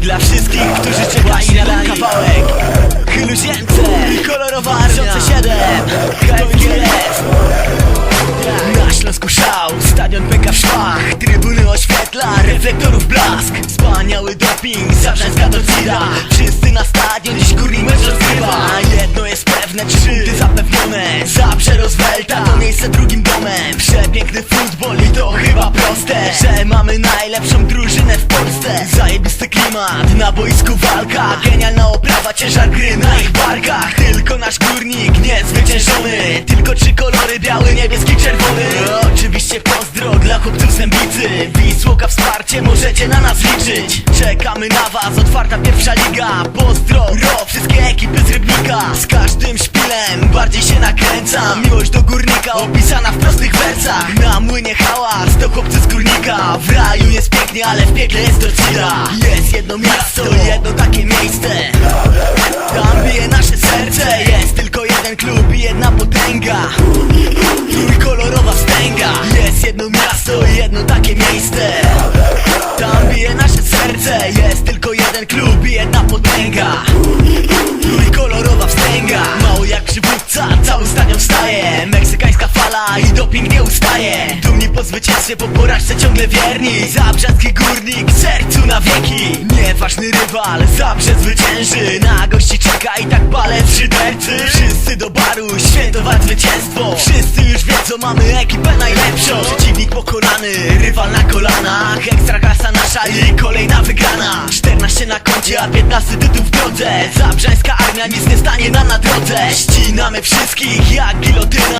Dla wszystkich, którzy czekali na ten kawałek. Chyluziemce, kolorowa armia 2007 KFGF na Śląsku szał, stadion pęka w szwach. Trybuny oświetla, reflektorów blask. Wspaniały doping, zabrzańska torcida Wszyscy na stadion, dziś górnik mecz rozgrywa. Jedno jest pewne, trzy zapewnione. Zabrze to miejsce drugim domem. Przepiękny futbol i to chyba proste Że mamy najlepszą drużynę w Polsce. Zajebisty klimat, na boisku walka. Genialna oprawa, ciężar gry na ich barkach. Tylko nasz górnik niezwyciężony. Tylko trzy kolory, biały, niebieski, czerwony. Oczywiście pozdro dla chłopców z Zębicy Wisłoka wsparcie, możecie na nas liczyć. Czekamy na was, otwarta pierwsza liga. Pozdro, ro, wszystkie ekipy z Rybnika. Z każdym szpilem bardziej się nakręca Miłość do górnika opisana w prostych wersach. Na młynie hałas, to chłopcy z górnika. W raju jest pięknie, ale w piekle jest torcida Jest jedno miasto, jedno takie miejsce. Tam bije nasze serce. Jest tylko jeden klub i jedna potęga. Trójkolorowa wstęga. Jest jedno miasto jedno takie miejsce. Tam bije nasze serce. Jest tylko jeden klub i jedna potęga. Trójkolorowa i doping nie ustaje. Dumni po zwycięstwie, po porażce ciągle wierni. Zabrzaski górnik, sercu na wieki. Nieważny rywal, Zabrze zwycięży Na gości czeka i tak palec szydercy Wszyscy do baru, świętować zwycięstwo. Wszyscy już wiedzą, mamy ekipę najlepszą. Przeciwnik pokonany, rywal na kolanach. Ekstraklasa nasza i kolejna wygrana. 14 na koncie, a 15 tytuł w drodze. Zabrzańska armia nic nie stanie nam na drodze. Ścinamy wszystkich jak gilotyna